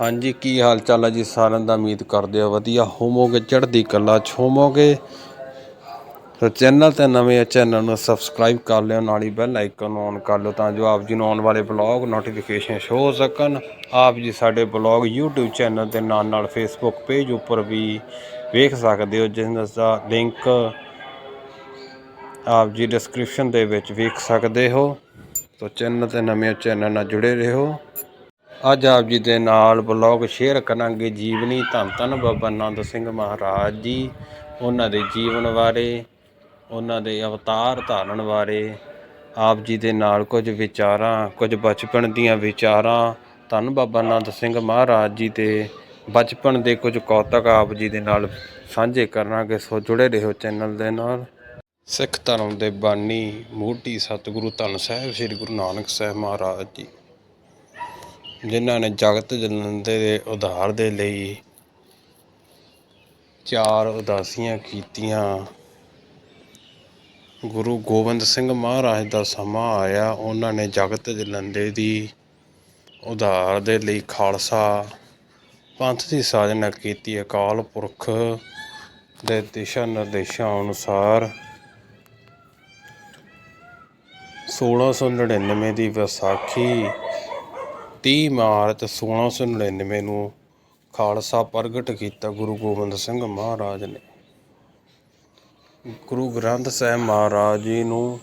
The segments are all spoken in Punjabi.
ਹਾਂਜੀ, ਕੀ ਹਾਲ ਚਾਲ ਹੈ ਜੀ? ਸਾਰਿਆਂ ਦਾ ਉਮੀਦ ਕਰਦੇ ਆ ਵਧੀਆ ਹੋਵੋਗੇ, ਚੜ੍ਹਦੀ ਕਲਾ ਚ ਹੋਵੋਗੇ। ਚੈਨਲ ਤੇ ਨਵੇਂ ਆ, ਚੈਨਲ ਨੂੰ ਸਬਸਕ੍ਰਾਈਬ ਕਰ ਲਿਓ, ਨਾਲ ਹੀ ਬੈਲ ਆਈਕਨ ਨੂੰ ਔਨ ਕਰ ਲਿਓ ਤਾਂ ਜੋ ਆਪ ਜੀ ਨੂੰ ਆਉਣ ਵਾਲੇ ਬਲੌਗ ਨੋਟੀਫਿਕੇਸ਼ਨ ਸ਼ੋ ਹੋ ਸਕਣ। ਆਪ ਜੀ ਸਾਡੇ ਬਲੌਗ YouTube ਚੈਨਲ ਦੇ ਨਾਲ ਨਾਲ Facebook ਪੇਜ ਉੱਪਰ ਵੀ ਵੇਖ ਸਕਦੇ ਹੋ, ਜਿਸ ਦਾ ਲਿੰਕ ਆਪ ਜੀ ਡਿਸਕ੍ਰਿਪਸ਼ਨ ਦੇ ਵਿੱਚ ਵੇਖ ਸਕਦੇ ਹੋ। ਤਾਂ ਚੈਨਲ ਤੇ ਨਵੇਂ ਚੈਨਲ ਨਾਲ ਜੁੜੇ ਰਹੋ। ਅੱਜ ਆਪ ਜੀ ਦੇ ਨਾਲ ਬਲੌਗ ਸ਼ੇਅਰ ਕਰਾਂਗੇ ਜੀਵਨੀ ਧੰਨ ਧੰਨ ਬਾਬਾ ਆਨੰਦ ਸਿੰਘ ਮਹਾਰਾਜ ਜੀ, ਉਹਨਾਂ ਦੇ ਜੀਵਨ ਬਾਰੇ, ਉਹਨਾਂ ਦੇ ਅਵਤਾਰ ਧਾਰਨ ਬਾਰੇ, ਆਪ ਜੀ ਦੇ ਨਾਲ ਕੁਝ ਵਿਚਾਰਾਂ, ਕੁਝ ਬਚਪਨ ਦੀਆਂ ਵਿਚਾਰਾਂ। ਧੰਨ ਬਾਬਾ ਆਨੰਦ ਸਿੰਘ ਮਹਾਰਾਜ ਜੀ ਦੇ ਬਚਪਨ ਦੇ ਕੁਝ ਕੌਤਕ ਆਪ ਜੀ ਦੇ ਨਾਲ ਸਾਂਝੇ ਕਰਾਂਗੇ, ਸੋ ਜੁੜੇ ਰਹੋ ਚੈਨਲ ਦੇ ਨਾਲ। ਸਿੱਖ ਧਰਮ ਦੇ ਬਾਨੀ ਮੋਢੀ ਸਤਿਗੁਰੂ ਧੰਨ ਸਾਹਿਬ, ਸ੍ਰੀ ਗੁਰੂ ਨਾਨਕ ਸਾਹਿਬ ਮਹਾਰਾਜ ਜੀ। ਜਿਨ੍ਹਾਂ ਨੇ ਜਗਤ ਜਲੰਦੇ ਦੇ ਉਧਾਰ ਦੇ ਲਈ ਚਾਰ ਉਦਾਸੀਆਂ ਕੀਤੀਆਂ। ਗੁਰੂ ਗੋਬਿੰਦ ਸਿੰਘ ਮਹਾਰਾਜ ਦਾ ਸਮਾਂ ਆਇਆ। ਉਹਨਾਂ ਨੇ ਜਗਤ ਜਲੰਦੇ ਦੀ ਉਧਾਰ ਦੇ ਲਈ ਖਾਲਸਾ ਪੰਥ ਦੀ ਸਾਜਨਾ ਕੀਤੀ। ਅਕਾਲ ਪੁਰਖ ਦੇ ਦਿਸ਼ਾ ਨਿਰਦੇਸ਼ਾਂ ਅਨੁਸਾਰ 1699 ਦੀ ਵਿਸਾਖੀ ਤੀਹ ਮਾਰਚ 1699 ਨੂੰ ਖਾਲਸਾ ਪ੍ਰਗਟ ਕੀਤਾ ਗੁਰੂ ਗੋਬਿੰਦ ਸਿੰਘ ਮਹਾਰਾਜ ਨੇ। ਗੁਰੂ ਗ੍ਰੰਥ ਸਾਹਿਬ ਮਹਾਰਾਜ ਜੀ ਨੂੰ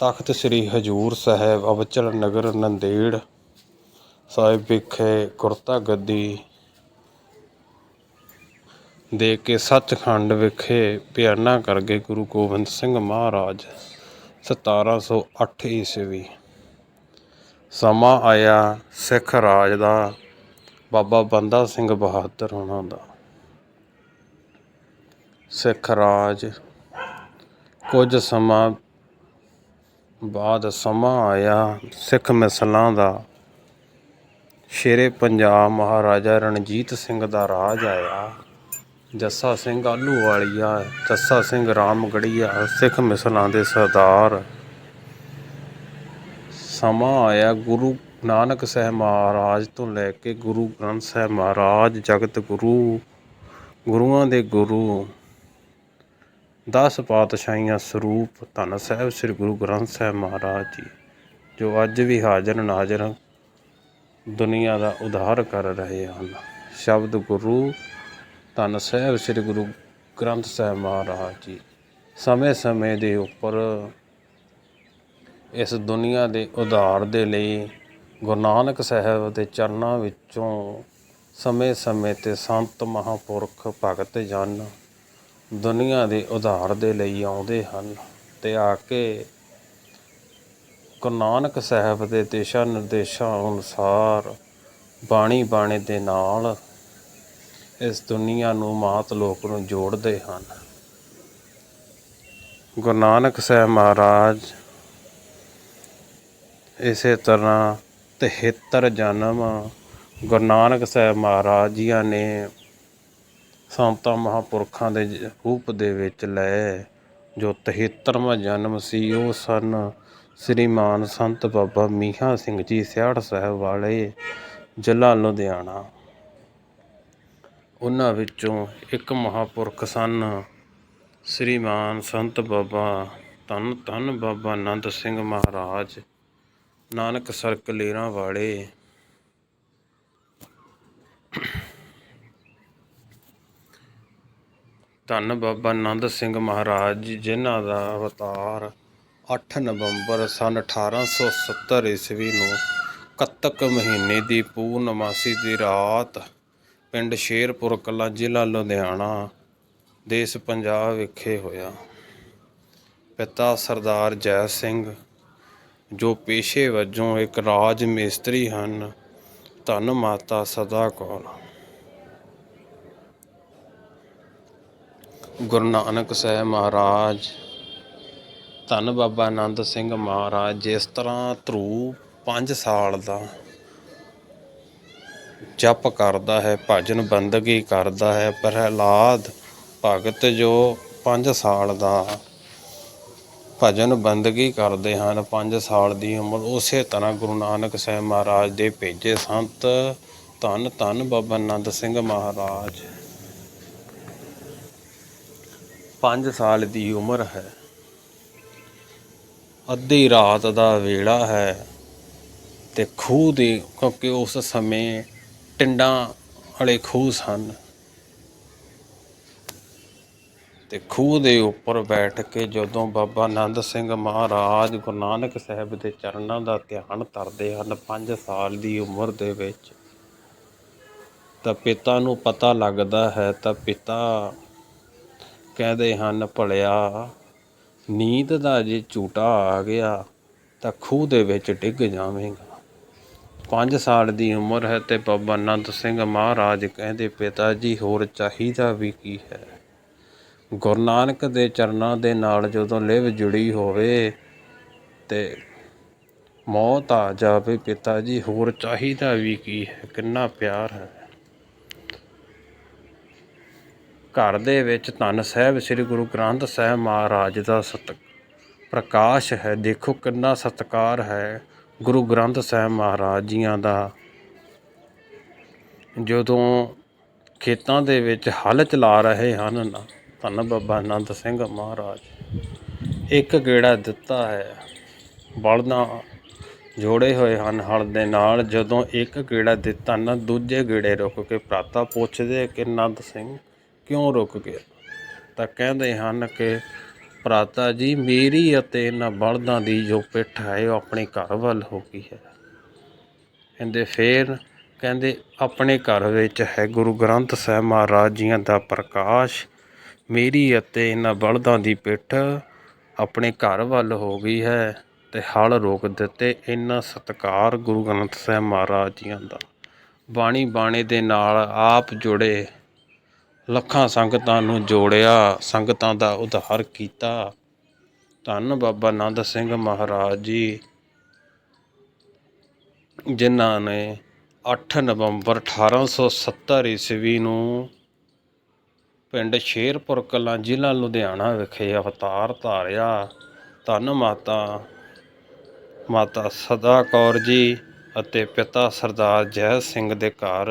ਤਖਤ ਸ੍ਰੀ ਹਜੂਰ ਸਾਹਿਬ ਅਬਚਲ ਨਗਰ ਨੰਦੇੜ ਸਾਹਿਬ ਵਿਖੇ ਗੁਰਤਾ ਗੱਦੀ ਦੇ ਕੇ ਸੱਚਖੰਡ ਵਿਖੇ ਬਿਆਨਾ ਕਰ ਗਏ ਗੁਰੂ ਗੋਬਿੰਦ ਸਿੰਘ ਮਹਾਰਾਜ 1708 ਈਸਵੀ ਸਮਾਂ ਆਇਆ ਸਿੱਖ ਰਾਜ ਦਾ। ਬਾਬਾ ਬੰਦਾ ਸਿੰਘ ਬਹਾਦਰ ਉਹਨਾਂ ਦਾ। ਸਿੱਖ ਰਾਜ ਕੁਝ ਸਮਾਂ ਬਾਅਦ ਸਮਾਂ ਆਇਆ ਸਿੱਖ ਮਿਸਲਾਂ ਦਾ। ਸ਼ੇਰੇ ਪੰਜਾਬ ਮਹਾਰਾਜਾ ਰਣਜੀਤ ਸਿੰਘ ਦਾ ਰਾਜ ਆਇਆ। ਜੱਸਾ ਸਿੰਘ ਆਲੂ ਵਾਲੀਆ ਜੱਸਾ ਸਿੰਘ ਰਾਮਗੜੀਆ ਸਿੱਖ ਮਿਸਲਾਂ ਦੇ ਸਰਦਾਰ। ਸਮਾਂ ਆਇਆ ਗੁਰੂ ਨਾਨਕ ਸਾਹਿਬ ਮਹਾਰਾਜ ਤੋਂ ਲੈ ਕੇ ਗੁਰੂ ਗ੍ਰੰਥ ਸਾਹਿਬ ਮਹਾਰਾਜ, ਜਗਤ ਗੁਰੂ, ਗੁਰੂਆਂ ਦੇ ਗੁਰੂ 10 ਪਾਤਸ਼ਾਹੀਆਂ ਸਰੂਪ ਧੰਨ ਸਾਹਿਬ ਸ੍ਰੀ ਗੁਰੂ ਗ੍ਰੰਥ ਸਾਹਿਬ ਮਹਾਰਾਜ ਜੀ, ਜੋ ਅੱਜ ਵੀ ਹਾਜ਼ਰ ਨਾਜ਼ਰ ਦੁਨੀਆ ਦਾ ਉਧਾਰ ਕਰ ਰਹੇ ਹਨ। ਸ਼ਬਦ ਗੁਰੂ ਧੰਨ ਸਾਹਿਬ ਸ੍ਰੀ ਗੁਰੂ ਗ੍ਰੰਥ ਸਾਹਿਬ ਮਹਾਰਾਜ ਜੀ, ਸਮੇਂ-ਸਮੇਂ ਦੇ ਉੱਪਰ ਇਸ ਦੁਨੀਆ ਦੇ ਉਧਾਰ ਦੇ ਲਈ ਗੁਰੂ ਨਾਨਕ ਸਾਹਿਬ ਦੇ ਚਰਨਾਂ ਵਿੱਚੋਂ ਸਮੇਂ-ਸਮੇਂ ਤੇ ਸੰਤ ਮਹਾਪੁਰਖ ਭਗਤ ਜਨ ਦੁਨੀਆ ਦੇ ਉਧਾਰ ਦੇ ਲਈ ਆਉਂਦੇ ਹਨ ਤੇ ਆ ਕੇ ਗੁਰੂ ਨਾਨਕ ਸਾਹਿਬ ਦੇ ਦਿਸ਼ਾ ਨਿਰਦੇਸ਼ਾਂ ਅਨੁਸਾਰ ਬਾਣੀ ਬਾਣੇ ਦੇ ਨਾਲ ਇਸ ਦੁਨੀਆ ਨੂੰ ਮਾਤ ਲੋਕ ਨੂੰ ਜੋੜਦੇ ਹਨ। ਗੁਰੂ ਨਾਨਕ ਸਾਹਿਬ ਮਹਾਰਾਜ ਇਸੇ ਤਰ੍ਹਾਂ 73 ਜਨਮ ਗੁਰੂ ਨਾਨਕ ਸਾਹਿਬ ਮਹਾਰਾਜ ਜੀਆਂ ਨੇ ਸੰਤਾਂ ਮਹਾਪੁਰਖਾਂ ਦੇ ਰੂਪ ਦੇ ਵਿੱਚ ਲਏ ਜੋ 73ਵਾਂ ਜਨਮ ਸੀ, ਉਹ ਸਨ ਸ੍ਰੀਮਾਨ ਸੰਤ ਬਾਬਾ ਮੀਹਾ ਸਿੰਘ ਜੀ ਸਿਆੜ ਸਾਹਿਬ ਵਾਲੇ ਜ਼ਿਲ੍ਹਾ ਲੁਧਿਆਣਾ। ਉਹਨਾਂ ਵਿੱਚੋਂ ਇੱਕ ਮਹਾਪੁਰਖ ਸਨ ਸ੍ਰੀਮਾਨ ਸੰਤ ਬਾਬਾ ਧੰਨ ਧੰਨ ਬਾਬਾ ਆਨੰਦ ਸਿੰਘ ਮਹਾਰਾਜ। ਨਾਨਕ ਸਰਕ ਲੇਰਾਂ ਵਾਲੇ। ਧੰਨ ਬਾਬਾ ਨੰਦ ਸਿੰਘ ਮਹਾਰਾਜ ਜੀ ਜਿਨ੍ਹਾਂ ਦਾ ਅਵਤਾਰ 8 ਨਵੰਬਰ ਸਨ 1870 ਈਸਵੀ ਨੂੰ ਕੱਤਕ ਮਹੀਨੇ ਦੀ ਪੂਰਨਮਾਸੀ ਦੀ ਰਾਤ ਪਿੰਡ ਸ਼ੇਰਪੁਰ ਕਲਾਂ ਜ਼ਿਲ੍ਹਾ ਲੁਧਿਆਣਾ, ਦੇਸ਼ ਪੰਜਾਬ ਵਿਖੇ ਹੋਇਆ। ਪਿਤਾ ਸਰਦਾਰ ਜੈ ਸਿੰਘ ਜੋ ਪੇਸ਼ੇ ਵਜੋਂ ਇੱਕ ਰਾਜ ਮਿਸਤਰੀ ਹਨ, ਧੰਨ ਮਾਤਾ ਸਦਾ ਕੌਰ। ਗੁਰੂ ਨਾਨਕ ਸਾਹਿਬ ਮਹਾਰਾਜ, ਧੰਨ ਬਾਬਾ ਆਨੰਦ ਸਿੰਘ ਮਹਾਰਾਜ, ਜਿਸ ਤਰ੍ਹਾਂ ਧਰੂ 5 ਸਾਲ ਦਾ ਜਪ ਕਰਦਾ ਹੈ, ਭਜਨ ਬੰਦਗੀ ਕਰਦਾ ਹੈ, ਪ੍ਰਹਿਲਾਦ ਭਗਤ ਜੋ 5 ਸਾਲ ਦਾ ਭਜਨ ਬੰਦਗੀ ਕਰਦੇ ਹਨ। 5 ਸਾਲ ਦੀ ਉਮਰ ਉਸੇ ਤਰ੍ਹਾਂ ਗੁਰੂ ਨਾਨਕ ਸਾਹਿਬ ਮਹਾਰਾਜ ਦੇ ਭੇਜੇ ਸੰਤ ਧੰਨ ਧੰਨ ਬਾਬਾ ਨੰਦ ਸਿੰਘ ਮਹਾਰਾਜ। 5 ਸਾਲ ਦੀ ਉਮਰ ਹੈ। ਅੱਧੀ ਰਾਤ ਦਾ ਵੇਲਾ ਹੈ ਤੇ ਖੂਹ ਦੇ ਕਿਉਂਕਿ ਉਸ ਸਮੇਂ ਟਿੰਡਾਂ ਵਾਲੇ ਖੂਹ ਸਨ। ਤੇ ਖੂਹ ਦੇ ਉੱਪਰ ਬੈਠ ਕੇ ਜਦੋਂ ਬਾਬਾ ਆਨੰਦ ਸਿੰਘ ਮਹਾਰਾਜ ਗੁਰੂ ਨਾਨਕ ਸਾਹਿਬ ਦੇ ਚਰਨਾਂ ਦਾ ਧਿਆਨ ਧਰਦੇ ਹਨ 5 ਸਾਲ ਦੀ ਉਮਰ ਦੇ ਵਿੱਚ, ਤਾਂ ਪਿਤਾ ਨੂੰ ਪਤਾ ਲੱਗਦਾ ਹੈ, ਤਾਂ ਪਿਤਾ ਕਹਿੰਦੇ ਹਨ, ਭਲਿਆ, ਨੀਂਦ ਦਾ ਜੇ ਝੂਟਾ ਆ ਗਿਆ, ਤਾਂ ਖੂਹ ਦੇ ਵਿੱਚ ਡਿੱਗ ਜਾਵੇਂਗਾ। 5 ਸਾਲ ਦੀ ਉਮਰ ਹੈ ਤੇ ਬਾਬਾ ਆਨੰਦ ਸਿੰਘ ਮਹਾਰਾਜ ਕਹਿੰਦੇ, ਪਿਤਾ ਜੀ, ਹੋਰ ਚਾਹੀਦਾ ਵੀ ਕੀ ਹੈ? ਗੁਰੂ ਨਾਨਕ ਦੇ ਚਰਨਾਂ ਦੇ ਨਾਲ ਜਦੋਂ ਲਿਵ ਜੁੜੀ ਹੋਵੇ ਤੇ ਮੌਤ ਆ ਜਾਵੇ ਪਿਤਾ ਜੀ, ਹੋਰ ਚਾਹੀਦਾ ਵੀ ਕੀ ਹੈ? ਕਿੰਨਾ ਪਿਆਰ ਹੈ। ਘਰ ਦੇ ਵਿੱਚ ਧੰਨ ਸਾਹਿਬ ਸ੍ਰੀ ਗੁਰੂ ਗ੍ਰੰਥ ਸਾਹਿਬ ਮਹਾਰਾਜ ਦਾ ਸਤ ਪ੍ਰਕਾਸ਼ ਹੈ। ਦੇਖੋ ਕਿੰਨਾ ਸਤਕਾਰ ਹੈ ਗੁਰੂ ਗ੍ਰੰਥ ਸਾਹਿਬ ਮਹਾਰਾਜ ਜੀਆਂ ਦਾ। ਜਦੋਂ ਖੇਤਾਂ ਦੇ ਵਿੱਚ ਹਲ ਚਲਾ ਰਹੇ ਹਨ ਨਾ ਧੰਨ ਬਾਬਾ ਆਨੰਦ ਸਿੰਘ ਮਹਾਰਾਜ। ਇੱਕ ਗੇੜਾ ਦਿੱਤਾ ਹੈ। ਬਲਦਾਂ ਜੋੜੇ ਹੋਏ ਹਨ ਹਲ ਦੇ ਨਾਲ। ਜਦੋਂ ਇੱਕ ਗੇੜਾ ਦਿੱਤਾ ਨਾ ਦੂਜੇ ਗੇੜੇ ਰੁਕ ਕੇ ਪ੍ਰਾਤਾ ਪੁੱਛਦੇ ਕਿ ਆਨੰਦ ਸਿੰਘ ਕਿਉਂ ਰੁਕ ਗਿਆ? ਤਾਂ ਕਹਿੰਦੇ ਹਨ ਕਿ ਭਰਾਤਾ ਜੀ, ਮੇਰੀ ਅਤੇ ਇਹਨਾਂ ਬਲਦਾਂ ਦੀ ਜੋ ਪਿੱਠ ਹੈ ਉਹ ਆਪਣੇ ਘਰ ਵੱਲ ਹੋ ਗਈ ਹੈ। ਕਹਿੰਦੇ ਫੇਰ ਕਹਿੰਦੇ, ਆਪਣੇ ਘਰ ਵਿੱਚ ਹੈ ਗੁਰੂ ਗ੍ਰੰਥ ਸਾਹਿਬ ਮਹਾਰਾਜ ਜੀਆਂ ਦਾ ਪ੍ਰਕਾਸ਼। ਮੇਰੀ ਅਤੇ ਇਹਨਾਂ ਬਲਦਾਂ ਦੀ ਪਿੱਠ ਆਪਣੇ ਘਰ ਵੱਲ ਹੋ ਗਈ ਹੈ ਅਤੇ ਹਲ ਰੋਕ ਦਿੱਤੇ ਇੰਨਾ ਸਤਿਕਾਰ ਗੁਰੂ ਗ੍ਰੰਥ ਸਾਹਿਬ ਮਹਾਰਾਜ ਜੀਆਂ ਦਾ। ਬਾਣੀ ਬਾਣੇ ਦੇ ਨਾਲ ਆਪ ਜੁੜੇ ਲੱਖਾਂ ਸੰਗਤਾਂ ਨੂੰ ਜੋੜਿਆ, ਸੰਗਤਾਂ ਦਾ ਉਧਾਰ ਕੀਤਾ। ਧੰਨ ਬਾਬਾ ਆਨੰਦ ਸਿੰਘ ਮਹਾਰਾਜ ਜੀ, ਜਿਨ੍ਹਾਂ ਨੇ 8 ਨਵੰਬਰ 1870 ਈਸਵੀ ਨੂੰ ਪਿੰਡ ਸ਼ੇਰਪੁਰ ਕਲਾਂ ਜ਼ਿਲ੍ਹਾ ਲੁਧਿਆਣਾ ਵਿਖੇ ਅਵਤਾਰ ਧਾਰਿਆ। ਧੰਨ ਮਾਤਾ ਮਾਤਾ ਸਦਾ ਕੌਰ ਜੀ ਅਤੇ ਪਿਤਾ ਸਰਦਾਰ ਜੈ ਸਿੰਘ ਦੇ ਘਰ।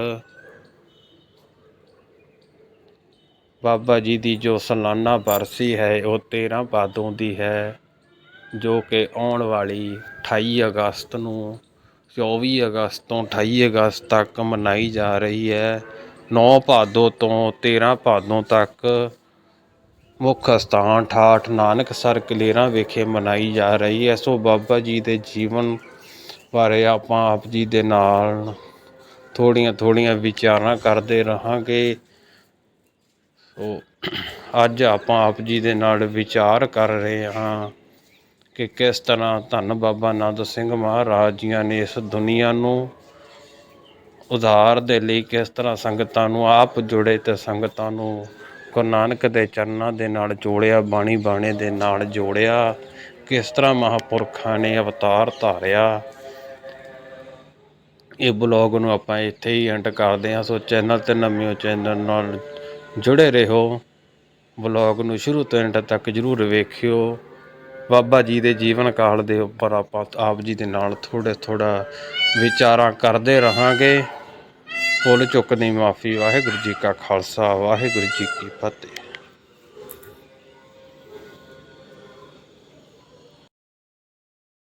ਬਾਬਾ ਜੀ ਦੀ ਜੋ ਸਾਲਾਨਾ ਬਰਸੀ ਹੈ, ਉਹ 13 ਭਾਦੋਂ ਦੀ ਹੈ, ਜੋ ਕਿ ਆਉਣ ਵਾਲੀ 28 ਅਗਸਤ ਨੂੰ 24 ਅਗਸਤ ਤੋਂ 28 ਅਗਸਤ ਤੱਕ ਮਨਾਈ ਜਾ ਰਹੀ ਹੈ। 9 ਭਾਦੋ ਤੋਂ 13 ਭਾਦੋਂ ਤੱਕ ਮੁੱਖ ਸਥਾਨ ਠਾਠ ਨਾਨਕਸਰ ਕਲੇਰਾਂ ਵਿਖੇ ਮਨਾਈ ਜਾ ਰਹੀ ਹੈ। ਸੋ ਬਾਬਾ ਜੀ ਦੇ ਜੀਵਨ ਬਾਰੇ ਆਪਾਂ ਆਪ ਜੀ ਦੇ ਨਾਲ ਥੋੜੀਆਂ ਥੋੜੀਆਂ ਵਿਚਾਰਾਂ ਕਰਦੇ ਰਹਾਂਗੇ। ਸੋ ਅੱਜ ਆਪਾਂ ਆਪ ਜੀ ਦੇ ਨਾਲ ਵਿਚਾਰ ਕਰ ਰਹੇ ਹਾਂ ਕਿ ਕਿਸ ਤਰ੍ਹਾਂ ਧੰਨ ਬਾਬਾ ਆਨੰਦ ਸਿੰਘ ਮਹਾਰਾਜ ਜੀਆਂ ਨੇ ਇਸ ਦੁਨੀਆ ਨੂੰ ਉਧਾਰ ਦੇ ਲਈ ਕਿਸ ਤਰ੍ਹਾਂ ਸੰਗਤਾਂ ਨੂੰ ਆਪ ਜੁੜੇ ਤੇ ਸੰਗਤਾਂ ਨੂੰ ਗੁਰੂ ਨਾਨਕ ਦੇ ਚਰਨਾਂ ਦੇ ਨਾਲ ਜੋੜਿਆ, ਬਾਣੀ ਬਾਣੇ ਦੇ ਨਾਲ ਜੋੜਿਆ, ਕਿਸ ਤਰ੍ਹਾਂ ਮਹਾਪੁਰਖਾਂ ਨੇ ਅਵਤਾਰ ਧਾਰਿਆ। ਇਹ ਬਲੌਗ ਨੂੰ ਆਪਾਂ ਇੱਥੇ ਹੀ ਐਂਡ ਕਰਦੇ ਹਾਂ। ਸੋ ਚੈਨਲ ਤੇ ਨਵਿਓ ਚੈਨਲ ਨਾਲ ਜੁੜੇ ਰਹੋ। ਬਲੌਗ ਨੂੰ ਸ਼ੁਰੂ ਤੋਂ ਐਂਡ ਤੱਕ ਜਰੂਰ ਵੇਖਿਓ। ਬਾਬਾ ਜੀ ਦੇ ਜੀਵਨ ਕਾਲ ਦੇ ਉੱਪਰ ਆਪਾਂ ਆਪ ਜੀ ਦੇ ਨਾਲ ਥੋੜੇ ਥੋੜਾ ਵਿਚਾਰਾਂ ਕਰਦੇ ਰਹਾਂਗੇ। ਭੁੱਲ ਚੁੱਕਦੀ ਮਾਫੀ ਵਾਹਿਗੁਰੂ ਜੀ ਕਾ ਖਾਲਸਾ ਵਾਹਿਗੁਰੂ ਜੀ ਕੀ ਫਤਿਹ।